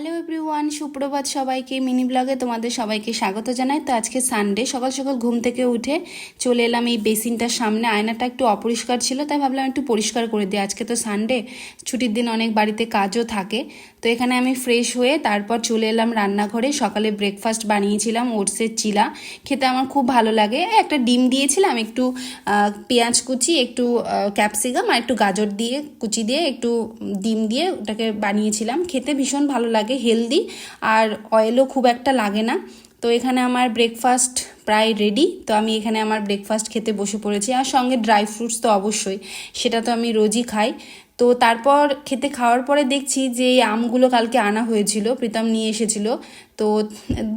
Hello everyone সুপ্রভাত সবাইকে, mini ব্লগে তোমাদের সবাইকে স্বাগত জানাই। তো আজকে সানডে সকাল সকাল ঘুম থেকে উঠে চলে এলাম এই বেসিনটার সামনে। আয়নাটা একটু অপরিষ্কার ছিল, তাই ভাবলাম একটু পরিষ্কার করে দিই। আজকে তো সানডে ছুটির দিন অনেক বাড়িতে কাজও থাকে। তো এখানে আমি ফ্রেশ হয়ে তারপর চলে এলাম রান্নাঘরে। সকালে ব্রেকফাস্ট বানিয়েছিলাম, ওটসের চিলা। খেতে আমার খুব ভালো লাগে। একটা ডিম দিয়েছিলাম, একটু পেঁয়াজ কুচি, একটু ক্যাপসিকাম আর একটু গাজর দিয়ে, কুচি দিয়ে, একটু ডিম দিয়ে ওটাকে বানিয়েছিলাম। খেতে ভীষণ ভালো লাগে। হেলদি আর অয়েলও খুব একটা লাগে না। তো এখানে আমার ব্রেকফাস্ট প্রায় রেডি তো আমি এখানে আমার ব্রেকফাস্ট খেতে বসে পড়েছি। আর সঙ্গে ড্রাই ফ্রুটস তো অবশ্যই, সেটা তো আমি রোজই খাই। তো তারপর খেতে খাওয়ার পরে দেখছি যে এই আমগুলো কালকে আনা হয়েছিল, প্রীতম নিয়ে এসেছিল। তো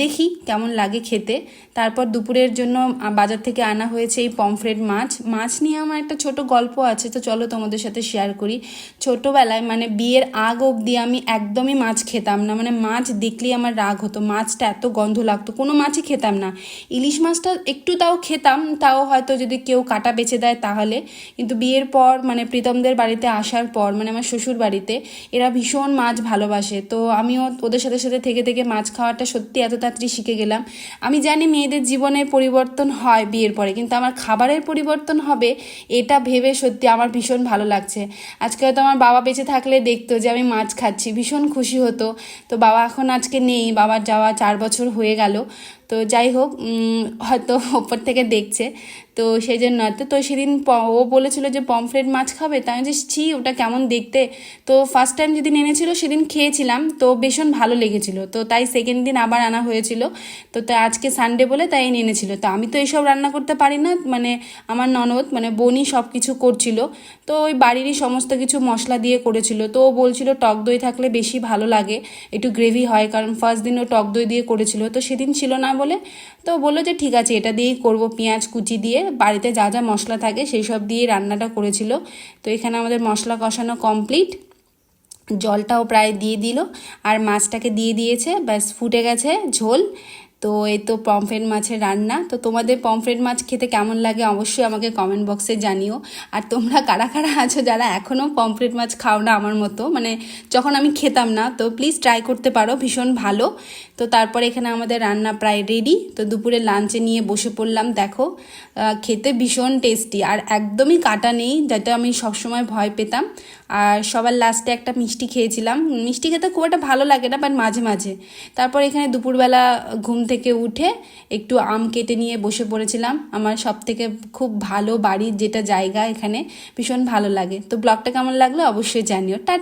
দেখি কেমন লাগে খেতে। তারপর দুপুরের জন্য বাজার থেকে আনা হয়েছে এই পমফ্রেট মাছ। মাছ নিয়ে আমার একটা ছোট গল্প আছে, তো চলো তোমাদের সাথে শেয়ার করি। ছোটোবেলায় মানে বিয়ের আগ অবধি আমি একদমই মাছ খেতাম না মানে মাছ দেখলেই আমার রাগ হতো। মাছটা এত গন্ধ লাগতো, কোনো মাছই খেতাম না। ইলিশ মাছটা একটু তাও খেতাম, তাও হয়তো যদি কেউ কাটা বেছে দেয় তাহলে। কিন্তু বিয়ের পর মানে প্রীতমদের বাড়িতে আসার পর মানে আমার শ্বশুর বাড়িতে এরা ভীষণ মাছ ভালোবাসে। তো আমিও ওদের সাথে সাথে থেকে থেকে মাছ খাওয়াটা সত্যি এত তাড়াতাড়ি শিখে গেলাম। আমি জানি মেয়েদের জীবনের পরিবর্তন হয় বিয়ের পরে, কিন্তু আমার খাবারের পরিবর্তন হবে এটা ভেবে সত্যি আমার ভীষণ ভালো লাগছে। আজকে হয়তো আমার বাবা বেঁচে থাকলে দেখতো যে আমি মাছ খাচ্ছি, ভীষণ খুশি হতো। তো বাবা এখন আজকে নেই, বাবার যাওয়া চার বছর হয়ে গেল। তো যাই হোক হয়তো ওপর থেকে দেখছে। তো সেই জন্য হয়তো তো সেদিন ও বলেছিল যে পমফ্রেট মাছ খাবে। তাই যে, ছি, ওটা কেমন দেখতে? তো ফার্স্ট টাইম যেদিন এনেছিল, সেদিন খেয়েছিলাম। তো ভীষণ ভালো লেগেছিল। তো তাই সেকেন্ড দিন আবার আনা হয়েছিল। তো তাই আজকে সানডে বলে তাই এনেছিল। তো আমি তো এইসব রান্না করতে পারি না। মানে আমার ননদ মানে বোনই সব কিছু করছিল। তো ওই বাড়িরই সমস্ত কিছু মশলা দিয়ে করেছিল। তো ও বলছিল টক দই থাকলে বেশি ভালো লাগে। একটু গ্রেভি হয়, কারণ ফার্স্ট দিন ও টক দই দিয়ে করেছিল। তো সেদিন ছিল না বলে। তো বলল যে, ঠিক আছে, এটা দিয়েই করব পেঁয়াজ কুচি দিয়ে। বাড়িতে যা যা মশলা থাকে সেই সব দিয়ে রান্নাটা করেছিল। তো এখানে আমাদের মশলা কষানো কমপ্লিট। জলটাও প্রায় দিয়ে দিল। আর মাছটাকে দিয়ে দিয়েছে। ব্যাস, ফুটে গেছে ঝোল। তো এই তো পমফ্রেট মাছের রান্না। তো তোমাদের পমফ্রেট মাছ খেতে কেমন লাগে অবশ্যই আমাকে কমেন্ট বক্সে জানিও। আর তোমরা কারা কারা আছো যারা এখনও পমফ্রেট মাছ খাও না আমার মতো মানে যখন আমি খেতাম না, তো প্লিজ ট্রাই করতে পারো, ভীষণ ভালো। তো তারপরে এখানে আমাদের রান্না প্রায় রেডি তো দুপুরে লাঞ্চে নিয়ে বসে পড়লাম, দেখো খেতে ভীষণ টেস্টি আর একদমই কাটা নেই, যেটা আমি সবসময় ভয় পেতাম। আর সবার লাস্টে একটা মিষ্টি খেয়েছিলাম। মিষ্টি খেতে খুব একটা ভালো লাগে না বাট মাঝে মাঝে। তারপর এখানে দুপুরবেলা ঘুম থেকে উঠে একটু আম কেটে নিয়ে বসে পড়েছিলাম। আমার সব থেকে খুব ভালো বাড়ির যেটা জায়গা এখানে ভীষণ ভালো লাগে। তো ব্লগটা কেমন লাগল অবশ্যই জানিও। টা